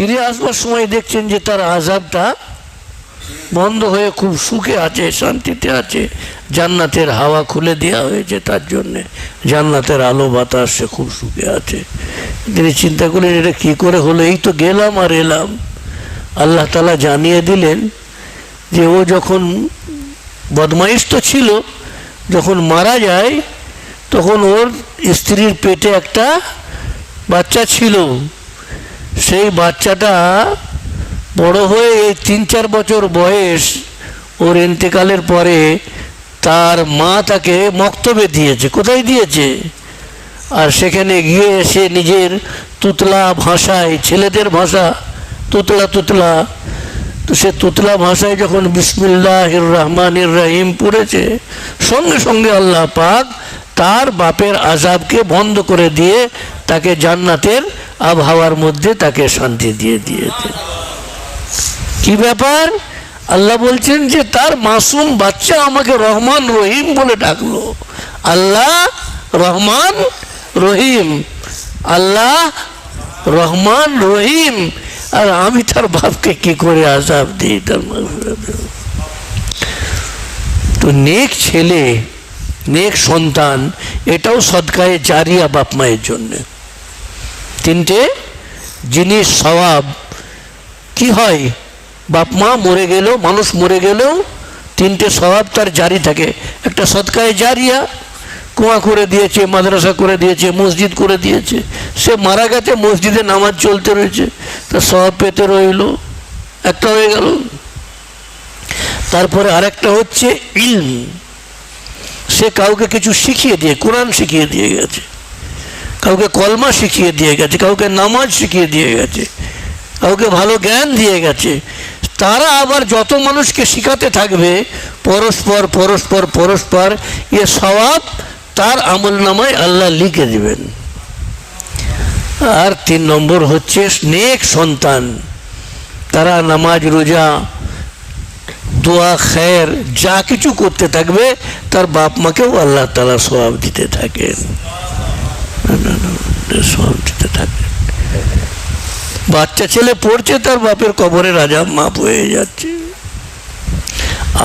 ফিরে আসবার সময় দেখছেন যে তার আজাবটা বন্ধ হয়ে খুব সুখে আছে, শান্তিতে আছে। জান্নাতের হাওয়া খুলে দেওয়া হয়েছে তার জন্যে। জান্নাতের আলো বাতাস সে খুব সুখে আছে। তিনি চিন্তা করলেন, এটা কী করে হলো? এই তো গেলাম আর এলাম। আল্লাহ তালা জানিয়ে দিলেন যে ও যখন বদমাইশ তো ছিল, যখন মারা যায়, তখন ওর স্ত্রীর পেটে একটা বাচ্চা ছিল। সেই বাচ্চাটা বড় হয়ে এই তিন চার বছর বয়স, ওর ইন্তেকালের পরে তার মা তাকে মক্তবে দিয়েছে। কোথায় দিয়েছে? আর সেখানে গিয়ে সে নিজের তুতলা ভাষায়, ছেলেদের ভাষা, তুতলা তুতলা, তো সে তুতলা ভাষায় যখন বিসমিল্লাহ রহমানির রহিম পড়েছে, সঙ্গে সঙ্গে আল্লাহ পাক তার বাপের আজাবকে বন্ধ করে দিয়ে তাকে জান্নাতের আবহাওয়ার মধ্যে তাকে শান্তি দিয়ে দিয়েছে। কি ব্যাপার? আল্লাহ বলছেন যে, তার মাসুম বাচ্চা আমাকে রহমান রহিম বলে ডাকলো। আল্লাহ রহমান রহিম। আল্লাহ রহমান রহিম। আর আমি তার বাপকে কি করে আজাব দিই তার তো নেক ছেলে, নেক সন্তান, এটাও সদকায়ে জারিয়া বাপ মায়ের জন্যে। তিনটে জিনিস স্বভাব। কি হয়? বাপ মা মরে গেলেও, মানুষ মরে গেলেও তিনটে স্বভাব তার জারি থাকে। একটা সৎকায় জারিয়া কুয়া করে দিয়েছে, মাদ্রাসা করে দিয়েছে, মসজিদ করে দিয়েছে। সে মারা গেছে, মসজিদে নামাজ চলতে রয়েছে। তার স্বভাব পেতে রইল, একটা হয়ে গেল। তারপরে আরেকটা হচ্ছে ইলম। সে কাউকে কিছু শিখিয়ে দিয়ে, কোরআন শিখিয়ে দিয়ে গেছে। কাউকে কলমা শিখিয়ে দিয়ে গেছে, কাউকে নামাজ শিখিয়ে দিয়ে গেছে, কাউকে ভালো জ্ঞান দিয়ে গেছে। তারা আবার যত মানুষকে শিখাতে থাকবে, পরস্পর পরস্পর পরস্পর, এ স্বভাব তার আমল নামায় আল্লাহ লিখে দেবেন। আর তিন নম্বর হচ্ছে নেক সন্তান। তারা নামাজ, রোজা, দোয়া, খের, যা কিছু করতে থাকবে, তার বাপ মাকেও আল্লাহ তালা স্বভাব দিতে থাকেন। বাচ্চা ছেলে পড়ছে, তার বাপের কবরে রাজা মাপ হয়ে যাচ্ছে।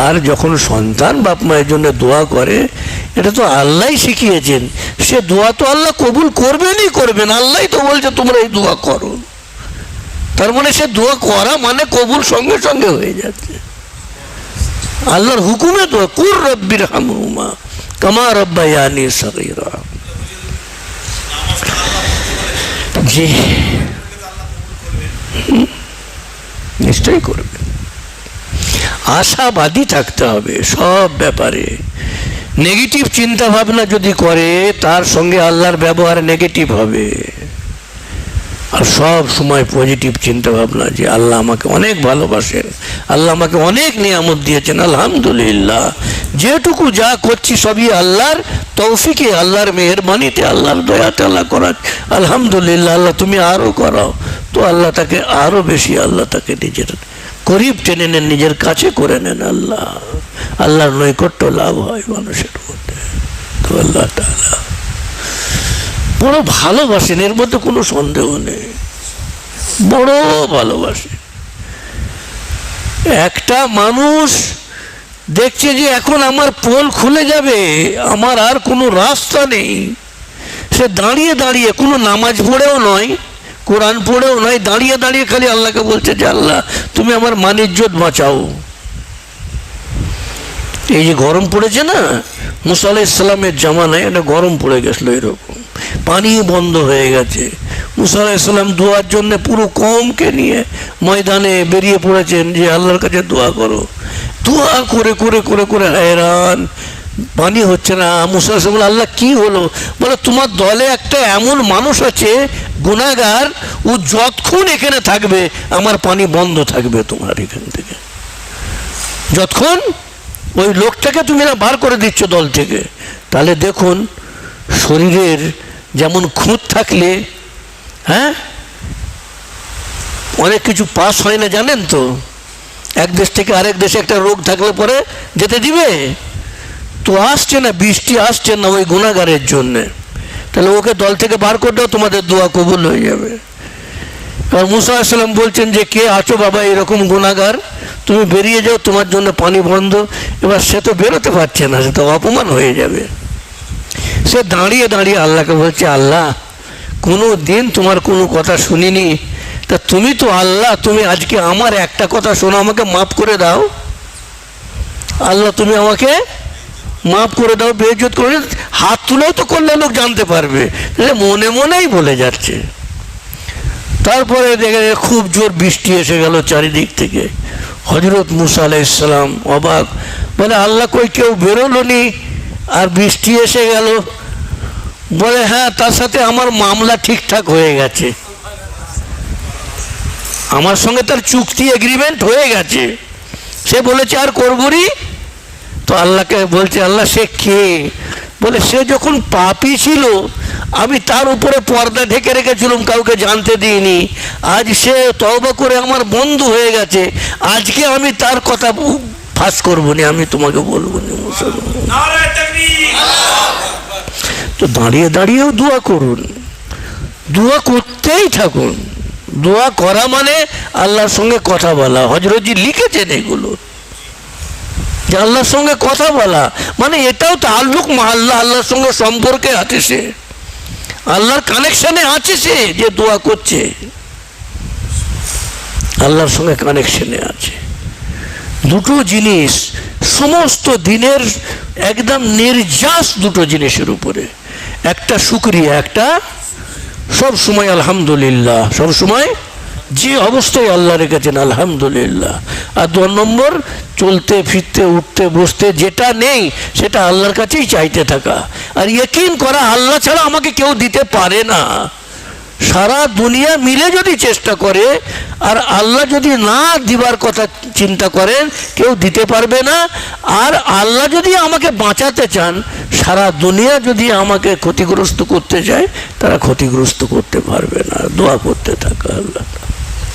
আর যখন সন্তান বাপ মায়ের জন্য দোয়া করে, এটা তো আল্লাহ শিখিয়েছেন, সে দোয়া তো আল্লাহ কবুল করবেনই করবেন আল্লাহ তো বলছে তোমরা এই দোয়া করো। তার মানে সে দোয়া করা মানে কবুল সঙ্গে সঙ্গে হয়ে যাচ্ছে। আল্লাহর হুকুমে দোয়া, কুর রব্বির হামহুমা, কামা রব্বায়ানি সগীরা। জি। নিশ্চয়ই করবে। আশাবাদী থাকতে হবে সব ব্যাপারে। নেগেটিভ চিন্তা ভাবনা যদি করে, তার সঙ্গে আল্লাহর ব্যবহার নেগেটিভ হবে। আর সব সময় পজিটিভ চিন্তা ভাবনা যে আল্লাহ আমাকে অনেক ভালোবাসেন, আল্লাহ আমাকে অনেক নিয়ামত দিয়েছেন, আলহামদুলিল্লাহ। যেটুকু যা করছি সবই আল্লাহর তৌফিকে, আল্লাহর মেহরবানিতে, আল্লাহর দয়াতে আল্লাহ করার আলহামদুলিল্লাহ, আল্লাহ তুমি আরও করাও। তো আল্লাহ তাকে আরও বেশি আল্লাহ তাকে নিজের করিব টেনে নেন, নিজের কাছে করে নেন আল্লাহ। আল্লাহর নৈকট্য লাভ হয় মানুষের মধ্যে। তো আল্লাহ তাআলা বড় ভালোবাসেন, এর মধ্যে কোনো সন্দেহ নেই। বড় ভালোবাসে। একটা মানুষ দেখছে যে এখন আমার পোল খুলে যাবে, আমার আর কোনো রাস্তা নেই। সে দাঁড়িয়ে দাঁড়িয়ে, কোনো নামাজ পড়েও নয়, কোরআন পড়েও নয়, দাঁড়িয়ে দাঁড়িয়ে খালি আল্লাহকে বলছে যে, আল্লাহ, তুমি আমার মানিজ্যত বাঁচাও। এই যে গরম পড়েছে না, মুসা ইসলামের জামানায় এটা গরম পড়ে গেছিল এরকম। পানি বন্ধ হয়ে গেছে। মুসা ইসলাম দোয়ার জন্য পুরো কমকে নিয়ে ময়দানে বেরিয়ে পড়েছেন যে আল্লাহর কাছে দোয়া করো। দোয়া করে করে করে করে হয়রান পানি হচ্ছে না। মুসা আলাইহিস সালাম বলে, আল্লাহ কি হলো? বলে তোমার দলে একটা এমন মানুষ আছে গুণাগার ও যতক্ষণ এখানে থাকবে আমার পানি বন্ধ থাকবে তোমার এখান থেকে। যতক্ষণ ওই লোকটাকে তুমি না বার করে দিচ্ছ দল থেকে। তাহলে দেখুন শরীরের যেমন খুঁত থাকলে হ্যাঁ? অনেক কিছু পাস হয় না, জানেন তো? এক দেশ থেকে আরেক দেশে একটা রোগ থাকলে পরে যেতে দিবে। তো আসছে না, বৃষ্টি আসছে না ওই গুণাগারের জন্যে। তাহলে ওকে দল থেকে বার করে দাও, তোমাদের দোয়া কবুল হয়ে যাবে। এবার মুসা আসলাম বলছেন যে, কে আছো বাবা এরকম গুণাগার? তুমি বেরিয়ে যাও, তোমার জন্য পানি বন্ধ। এবার সে তো বেরোতে পারছে না, সে তো অপমান হয়ে যাবে। সে দাঁড়িয়ে দাঁড়িয়ে আল্লাহকে বলছে, আল্লাহ, কোনো দিন তোমার কোনো কথা শুনিনি। তা তুমি তো আল্লাহ, তুমি আজকে আমার একটা কথা শোনো, আমাকে মাফ করে দাও। আল্লাহ, তুমি আমাকে মাফ করে দাও বেজত করে হাত তুলেও তো করলে লোক জানতে পারবে। মনে মনেই বলে যাচ্ছে। তারপরে দেখে খুব জোর বৃষ্টি এসে গেল চারিদিক থেকে। হজরত মুসা আলাইসালাম অবাক। বলে, আল্লাহ, কই কেউ বেরোলো নি? আর বৃষ্টি এসে গেল। বলে হ্যাঁ তার সাথে আমার মামলা ঠিকঠাক হয়ে গেছে। আমার সঙ্গে তার চুক্তি এগ্রিমেন্ট হয়ে গেছে। সে বলেছে, আর করবরি? তো আল্লাহকে বলছে, আল্লাহ, সে কে? বলে, সে যখন পাপি ছিল, আমি তার উপরে পর্দা ঢেকে রেখেছিলাম, কাউকে জানতে দিইনি। আজ সে তওবা করে আমার বন্ধু হয়ে গেছে। আজকে আমি তার কথা ফাঁস করব না, আমি তোমাকে বলব না, মুসলমান। দাঁড়িয়ে দাঁড়িয়েও দোয়া করুন। দোয়া করতেই থাকুন। দোয়া করা মানে আল্লাহর সঙ্গে কথা বলা। হজরতজি লিখেছেন এগুলো। যে আল্লাহর সঙ্গে কথা বলা। মানে এটাও তাল্লুক আল্লাহ আল্লাহর সঙ্গে সম্পর্কে আছে সে। আল্লাহর কানেকশনে আছে সে যে দোয়া করছে। আল্লাহর সঙ্গে কানেকশনে আছে। দুটো জিনিস, সমস্ত দিনের একদম নির্যাস দুটো জিনিসের উপরে। একটা শুক্রিয়া, একটা সব সময় আলহামদুলিল্লাহ, সব সময় যে অবস্থায় আল্লাহ রেখেছেন, আলহামদুলিল্লাহ। আর দু নম্বর, চলতে, ফিরতে, উঠতে, বসতে, যেটা নেই, সেটা আল্লাহর কাছেই চাইতে থাকা। আর ইয়কিন করা আল্লাহ ছাড়া আমাকে কেউ দিতে পারে না। সারা দুনিয়া মিলে যদি চেষ্টা করে, আর আল্লাহ যদি না দিবার কথা চিন্তা করেন, কেউ দিতে পারবে না। আর আল্লাহ যদি আমাকে বাঁচাতে চান, সারা দুনিয়া যদি আমাকে ক্ষতিগ্রস্ত করতে চায়, তারা ক্ষতিগ্রস্ত করতে পারবে না। দোয়া করতে থাকা আল্লাহ।